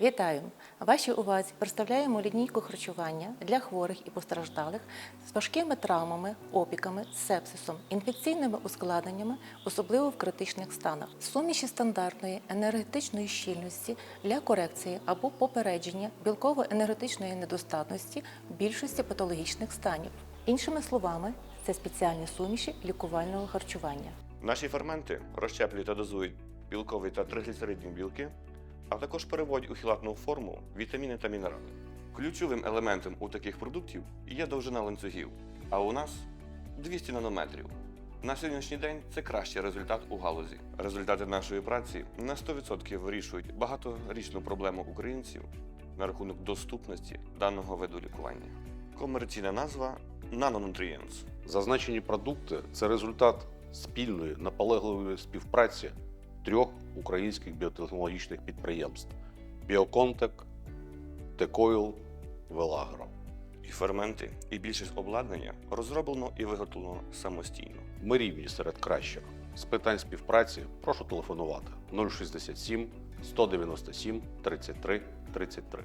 Вітаю! Вашій увазі представляємо лінійку харчування для хворих і постраждалих з важкими травмами, опіками, сепсисом, інфекційними ускладненнями, особливо в критичних станах, суміші стандартної енергетичної щільності для корекції або попередження білково-енергетичної недостатності більшості патологічних станів. Іншими словами, це спеціальні суміші лікувального харчування. Наші ферменти розщеплюють та дозують білкові та тригліцеридні білки, а також переводять у хілатну форму вітаміни та мінерали. Ключовим елементом у таких продуктів є довжина ланцюгів, а у нас 200 нанометрів. На сьогоднішній день це кращий результат у галузі. Результати нашої праці на 100% вирішують багаторічну проблему українців на рахунок доступності даного виду лікування. Комерційна назва Nanonutrients. Зазначені продукти це результат спільної наполегливої співпраці трьох українських біотехнологічних підприємств: Біоконтек, Текойл, Велагро. І ферменти, і більшість обладнання розроблено і виготовлено самостійно. Ми рівні серед кращих. З питань співпраці прошу телефонувати 067 197 33 33.